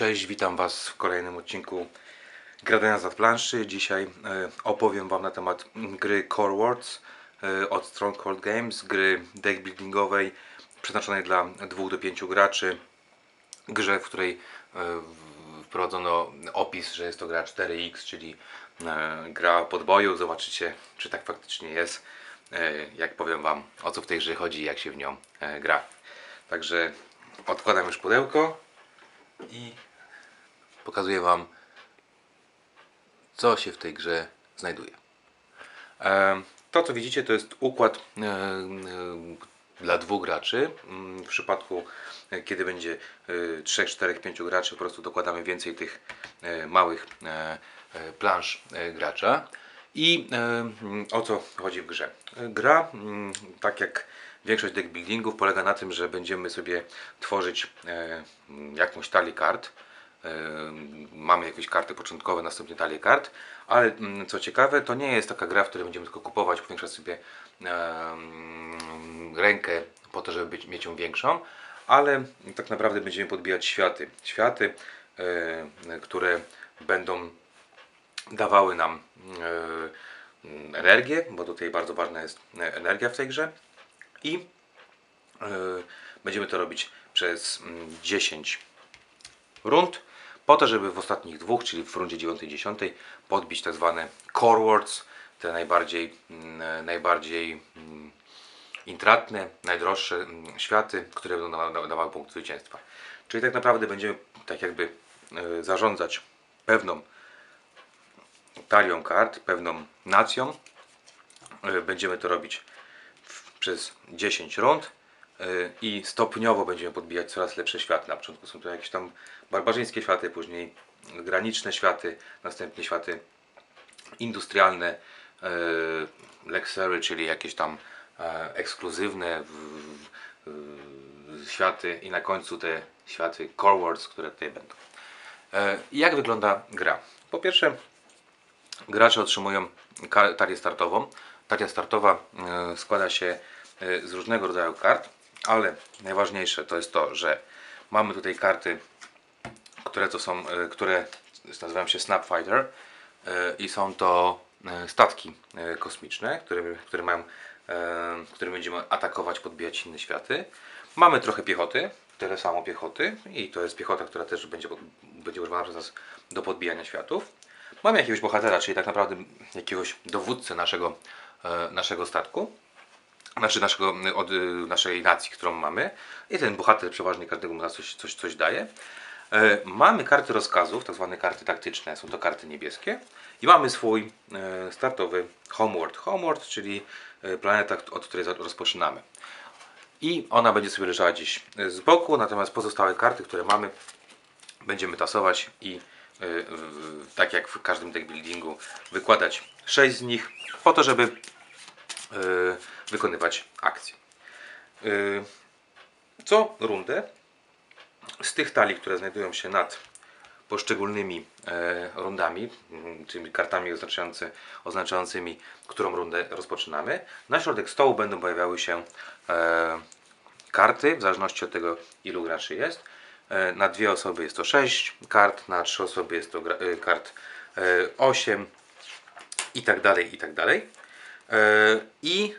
Cześć, witam Was w kolejnym odcinku Gradania z planszy. Dzisiaj e, opowiem Wam na temat gry Core Words e, od Stronghold Games, gry deck buildingowej przeznaczonej dla 2 do 5 graczy. Grze, w której e, wprowadzono opis, że jest to gra 4X, czyli gra podboju. Zobaczycie, czy tak faktycznie jest. Jak powiem Wam, o co w tej grze chodzi i jak się w nią gra. Także odkładam już pudełko i pokazuję Wam, co się w tej grze znajduje. To, co widzicie, to jest układ dla dwóch graczy. Mm, W przypadku, e, kiedy będzie 3, 4, 5 graczy, po prostu dokładamy więcej tych e, małych e, plansz gracza. I o co chodzi w grze? Gra, mm, tak jak większość deck buildingów, polega na tym, że będziemy sobie tworzyć jakąś talię kart. Mamy jakieś karty początkowe, następnie talię kart, ale mm, co ciekawe, to nie jest taka gra, w której będziemy tylko kupować, powiększać sobie mm, rękę po to, żeby mieć ją większą, ale tak naprawdę będziemy podbijać światy. Światy, e, które będą dawały nam e, mm, energię, bo tutaj bardzo ważna jest e, energia w tej grze i będziemy to robić przez mm, 10 rund, po to, żeby w ostatnich dwóch, czyli w rundzie 9 i 10 podbić tak zwane core words, te najbardziej, mm, najbardziej mm, intratne, najdroższe mm, światy, które będą da- da- dawały punkt zwycięstwa. Czyli tak naprawdę będziemy tak jakby e, zarządzać pewną talią kart, pewną nacją. E, Będziemy to robić przez 10 rund e, i stopniowo będziemy podbijać coraz lepsze światy. Na początku są to jakieś tam barbarzyńskie światy, później graniczne światy, następnie światy industrialne, e, Lexery, czyli jakieś tam e, ekskluzywne światy i na końcu te światy Core Words, które tutaj będą. E, jak wygląda gra? Po pierwsze, gracze otrzymują talię startową. Talia startowa e, składa się e, z różnego rodzaju kart, ale najważniejsze to jest to, że mamy tutaj karty, które to są, e, które nazywają się Snapfighter e, i są to e, statki kosmiczne, które, które mają, które będziemy atakować, podbijać inne światy. Mamy trochę piechoty, tyle samo piechoty i to jest piechota, która też będzie, będzie używana przez nas do podbijania światów. Mamy jakiegoś bohatera, czyli tak naprawdę jakiegoś dowódcę naszego, naszego statku znaczy naszego, od y, naszej nacji, którą mamy. I ten bohater przeważnie każdemu z nas coś, coś, coś daje. E, mamy karty rozkazów, tak zwane karty taktyczne, są to karty niebieskie. I mamy swój e, startowy Homeworld. Homeworld, czyli e, planeta, od której rozpoczynamy. I ona będzie sobie leżała gdzieś z boku, natomiast pozostałe karty, które mamy, będziemy tasować i tak jak w każdym deck buildingu wykładać 6 z nich po to, żeby wykonywać akcje. E, Co rundę z tych talii, które znajdują się nad poszczególnymi e, rundami, mm, czyli kartami oznaczający, oznaczającymi, którą rundę rozpoczynamy, na środek stołu będą pojawiały się karty, w zależności od tego, ilu graczy jest. Na dwie osoby jest to 6 kart, na trzy osoby jest to kart e, 8 i tak dalej, i tak dalej. E, I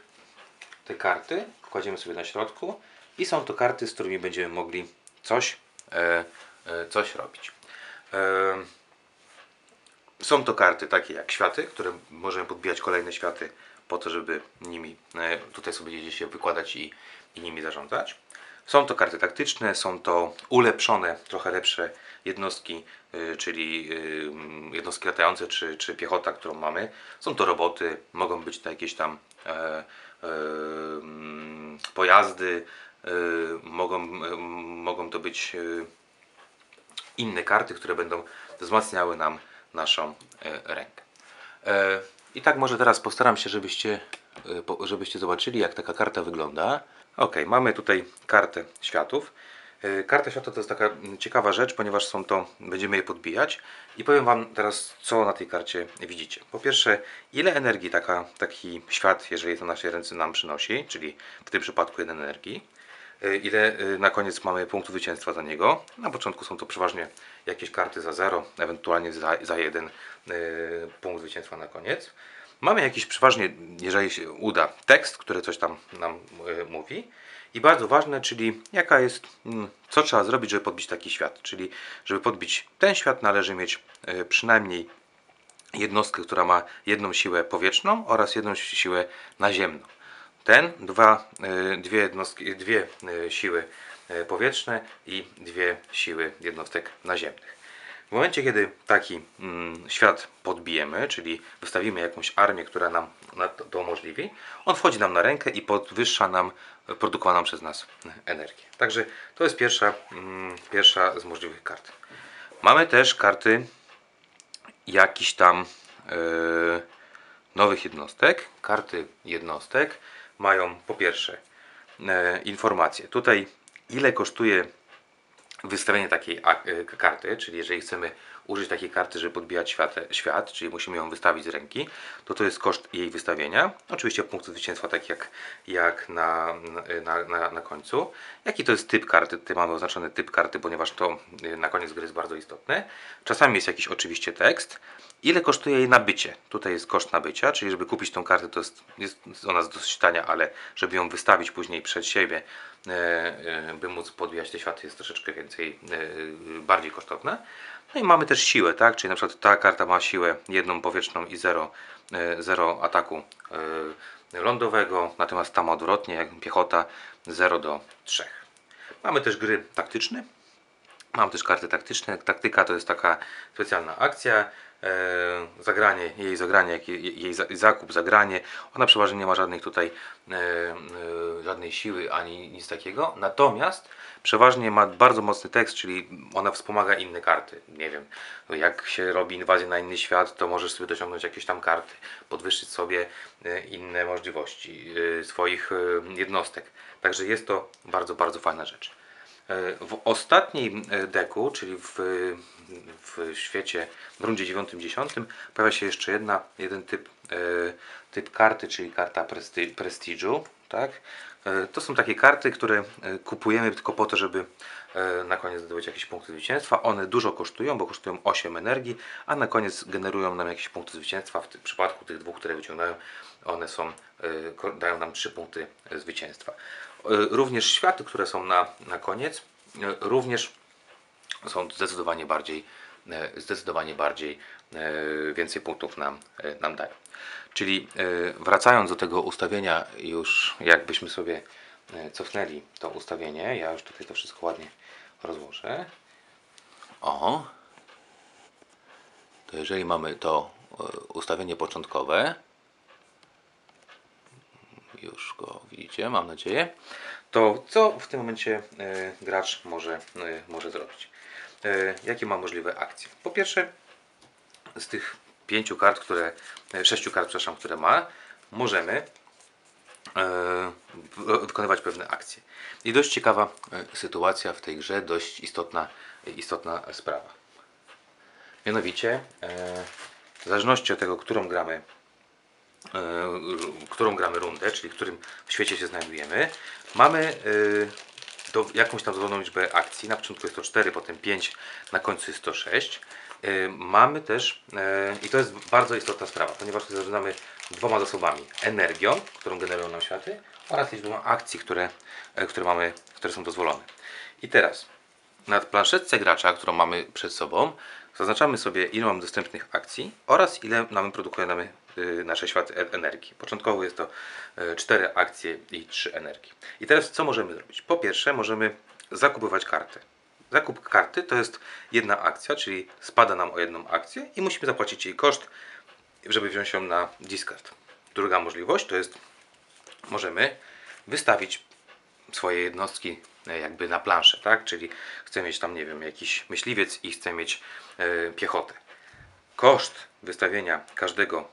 te karty kładziemy sobie na środku i są to karty, z którymi będziemy mogli coś, e, e, coś robić. Są to karty takie jak światy, które możemy podbijać kolejne światy po to, żeby nimi tutaj sobie gdzieś się wykładać i, i nimi zarządzać. Są to karty taktyczne, są to ulepszone, trochę lepsze jednostki, y, czyli y, jednostki latające czy, czy piechota, którą mamy. Są to roboty, mogą być to jakieś tam e, e, pojazdy, e, mogą, e, mogą to być inne karty, które będą wzmacniały nam naszą e, rękę. E, I tak może teraz postaram się, żebyście, żebyście zobaczyli, jak taka karta wygląda. Ok, mamy tutaj kartę światów. E, Karta światła to jest taka mm, ciekawa rzecz, ponieważ są to, będziemy je podbijać i powiem Wam teraz, co na tej karcie widzicie. Po pierwsze, ile energii taka, taki świat, jeżeli to w naszej ręce nam przynosi, czyli w tym przypadku jeden energii. e, ile e, na koniec mamy punktów zwycięstwa za niego. Na początku są to przeważnie jakieś karty za 0, ewentualnie za 1 punkt zwycięstwa na koniec. Mamy jakiś przeważnie, jeżeli się uda, tekst, który coś tam nam e, mówi. I bardzo ważne, czyli jaka jest, mm, co trzeba zrobić, żeby podbić taki świat. Czyli, żeby podbić ten świat, należy mieć e, przynajmniej jednostkę, która ma jedną siłę powietrzną oraz jedną siłę naziemną. Ten, dwa, e, dwie, jednostki, dwie siły powietrzne i dwie siły jednostek naziemnych. W momencie, kiedy taki mm, świat podbijemy, czyli wystawimy jakąś armię, która nam na to, umożliwi, on wchodzi nam na rękę i podwyższa nam produkowaną przez nas energię. Także to jest pierwsza, mm, pierwsza z możliwych kart. Mamy też karty jakichś tam e, nowych jednostek. Karty jednostek mają po pierwsze e, informacje. Tutaj ile kosztuje wystawienie takiej ak- e, karty, czyli jeżeli chcemy użyć takiej karty, żeby podbijać świat, świat, czyli musimy ją wystawić z ręki, to to jest koszt jej wystawienia. Oczywiście punkty zwycięstwa, tak jak, jak na, na, na, na końcu. Jaki to jest typ karty? Tutaj mamy oznaczony typ karty, ponieważ to y, na koniec gry jest bardzo istotne. Czasami jest jakiś oczywiście tekst. Ile kosztuje jej nabycie? Tutaj jest koszt nabycia, czyli żeby kupić tą kartę, to jest, jest ona dosyć tania, ale żeby ją wystawić później przed siebie, e, e, by móc podbijać te światy, jest troszeczkę więcej, e, bardziej kosztowna. No i mamy też siłę, tak? Czyli na przykład ta karta ma siłę jedną powietrzną i zero, e, zero ataku e, lądowego, natomiast tam odwrotnie, jak piechota 0 do 3. Mamy też gry taktyczne. Mam też karty taktyczne. Taktyka to jest taka specjalna akcja. E, zagranie, jej zagranie, jej, jej za- zakup, zagranie. Ona przeważnie nie ma żadnych tutaj e, e, żadnej siły ani nic takiego. Natomiast przeważnie ma bardzo mocny tekst, czyli ona wspomaga inne karty. Nie wiem, jak się robi inwazję na inny świat, to możesz sobie dociągnąć jakieś tam karty, podwyższyć sobie inne możliwości swoich jednostek. Także jest to bardzo, bardzo fajna rzecz. E, W ostatnim e, deku, czyli w, w świecie, w rundzie 9-10 pojawia się jeszcze jedna, jeden typ, e, typ karty, czyli karta presti, prestiżu. Tak? To są takie karty, które kupujemy tylko po to, żeby na koniec zdobyć jakieś punkty zwycięstwa. One dużo kosztują, bo kosztują 8 energii, a na koniec generują nam jakieś punkty zwycięstwa. W tym przypadku tych dwóch, które wyciągnąłem, one są, dają nam 3 punkty zwycięstwa. E, Również światy, które są na, na koniec, e, również są zdecydowanie bardziej, e, zdecydowanie bardziej więcej punktów nam, nam dają. Czyli wracając do tego ustawienia, już jakbyśmy sobie cofnęli to ustawienie, ja już tutaj to wszystko ładnie rozłożę. O, to jeżeli mamy to ustawienie początkowe, już go widzicie, mam nadzieję, to co w tym momencie e, gracz może, e, może zrobić? E, jakie ma możliwe akcje? Po pierwsze, z tych pięciu kart, które, sześciu kart, przepraszam, które ma, możemy wykonywać pewne akcje. I dość ciekawa sytuacja w tej grze, dość istotna, istotna sprawa. Mianowicie, w zależności od tego, którą gramy, którą gramy rundę, czyli w którym świecie się znajdujemy, mamy e, do, jakąś tam dowolną liczbę akcji. Na początku jest to 4, potem 5, na końcu jest to 6. E, Mamy też, e, i to jest bardzo istotna sprawa, ponieważ zarządzamy dwoma zasobami. Energią, którą generują nam światy, oraz liczbą akcji, które, e, które, mamy, które są dozwolone. I teraz, na planszetce gracza, którą mamy przed sobą, zaznaczamy sobie ile mamy dostępnych akcji oraz ile nam produkuje nasze światy e- energii. Początkowo jest to 4 akcje i 3 energii. I teraz co możemy zrobić? Po pierwsze możemy zakupywać kartę. Zakup karty to jest jedna akcja, czyli spada nam o jedną akcję i musimy zapłacić jej koszt, żeby wziąć ją na discard. Druga możliwość to jest możemy wystawić swoje jednostki e, jakby na planszę, tak? Czyli chcę mieć tam, nie wiem, jakiś myśliwiec i chcę mieć e, piechotę. Koszt wystawienia każdego,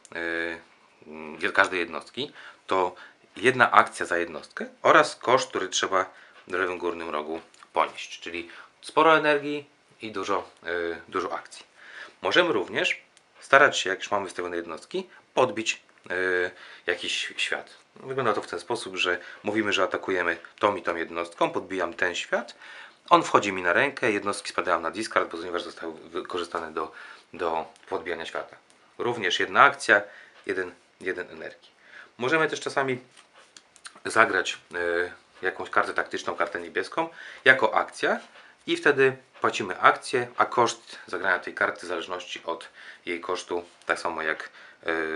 e, każdej jednostki to jedna akcja za jednostkę oraz koszt, który trzeba w lewym górnym rogu ponieść, czyli sporo energii i dużo, e, dużo akcji. Możemy również starać się, jak już mamy wystawione jednostki, podbić e, jakiś świat. Wygląda to w ten sposób, że mówimy, że atakujemy tą i tą jednostką, podbijam ten świat, on wchodzi mi na rękę, jednostki spadają na discard, ponieważ zostały wykorzystane do, do podbijania świata. Również jedna akcja, jeden, jeden energii. Możemy też czasami zagrać e, jakąś kartę taktyczną, kartę niebieską jako akcja i wtedy płacimy akcję, a koszt zagrania tej karty w zależności od jej kosztu, tak samo jak e,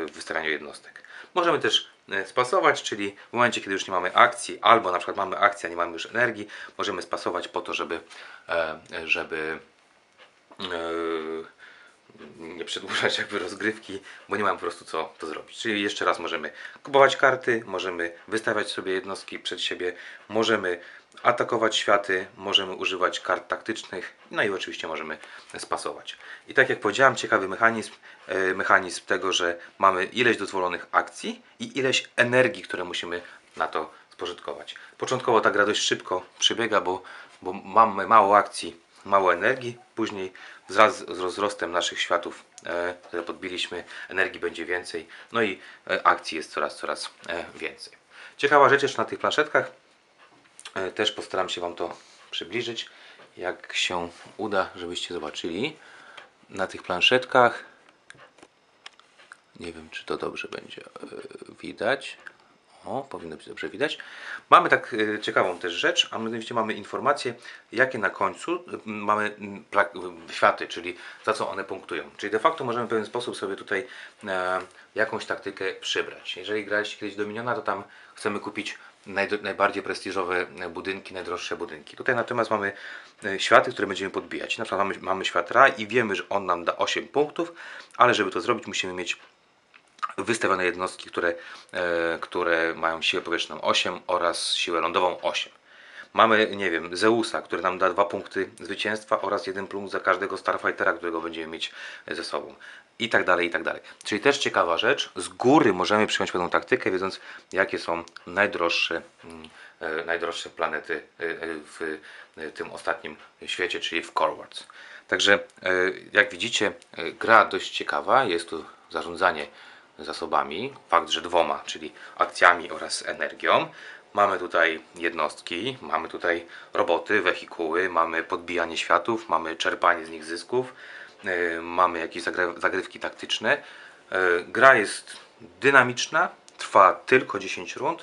w wystawianiu jednostek. Możemy też spasować, czyli w momencie, kiedy już nie mamy akcji, albo na przykład mamy akcję, a nie mamy już energii, możemy spasować po to, żeby, e, żeby e, nie przedłużać jakby rozgrywki, bo nie mam po prostu co to zrobić. Czyli jeszcze raz możemy kupować karty, możemy wystawiać sobie jednostki przed siebie, możemy atakować światy, możemy używać kart taktycznych, no i oczywiście możemy spasować. I tak jak powiedziałem, ciekawy mechanizm, e, mechanizm tego, że mamy ileś dozwolonych akcji i ileś energii, które musimy na to spożytkować. Początkowo ta gra dość szybko przebiega, bo, bo mamy mało akcji, mało energii, później wraz z rozrostem naszych światów, e, które podbiliśmy, energii będzie więcej, no i e, akcji jest coraz, coraz e, więcej. Ciekawa rzecz jeszcze na tych planszetkach, też postaram się Wam to przybliżyć, jak się uda, żebyście zobaczyli. Na tych planszetkach, nie wiem czy to dobrze będzie widać, o, powinno być dobrze widać. Mamy tak e, ciekawą też rzecz, a mianowicie mamy informacje, jakie na końcu mamy światy, czyli za co one punktują. Czyli de facto możemy w pewien sposób sobie tutaj e, jakąś taktykę przybrać. Jeżeli graliście kiedyś Dominiona, to tam chcemy kupić najbardziej prestiżowe e, budynki, najdroższe budynki. Tutaj natomiast mamy światy, które będziemy podbijać. Na przykład mamy, mamy świat Ra i wiemy, że on nam da 8 punktów, ale żeby to zrobić musimy mieć wystawione jednostki, które, e, które mają siłę powietrzną 8 oraz siłę lądową 8. Mamy, nie wiem, Zeusa, który nam da dwa punkty zwycięstwa oraz jeden punkt za każdego Starfightera, którego będziemy mieć ze sobą. I tak dalej, i tak dalej. Czyli też ciekawa rzecz, z góry możemy przyjąć pewną taktykę, wiedząc jakie są najdroższe, mm, e, najdroższe planety e, e, w e, tym ostatnim świecie, czyli w Core. Także e, jak widzicie, e, gra dość ciekawa, jest tu zarządzanie zasobami, fakt, że dwoma, czyli akcjami oraz energią. Mamy tutaj jednostki, mamy tutaj roboty, wehikuły, mamy podbijanie światów, mamy czerpanie z nich zysków, yy, mamy jakieś zagrywki taktyczne. Yy, Gra jest dynamiczna, trwa tylko 10 rund.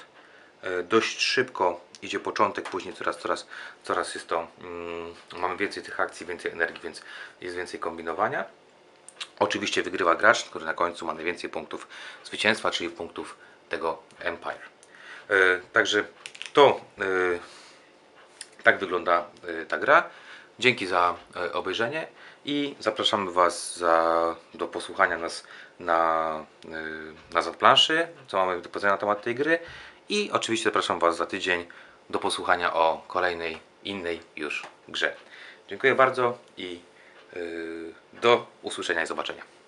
Yy, Dość szybko idzie początek, później coraz, coraz, coraz jest to, mm, mamy więcej tych akcji, więcej energii, więc jest więcej kombinowania. Oczywiście wygrywa gracz, który na końcu ma najwięcej punktów zwycięstwa, czyli punktów tego Empire. E, Także to e, tak wygląda e, ta gra. Dzięki za obejrzenie i zapraszamy Was za, do posłuchania nas na, na planszy, co mamy do powiedzenia na temat tej gry. I oczywiście zapraszam Was za tydzień do posłuchania o kolejnej, innej już grze. Dziękuję bardzo i do usłyszenia i zobaczenia.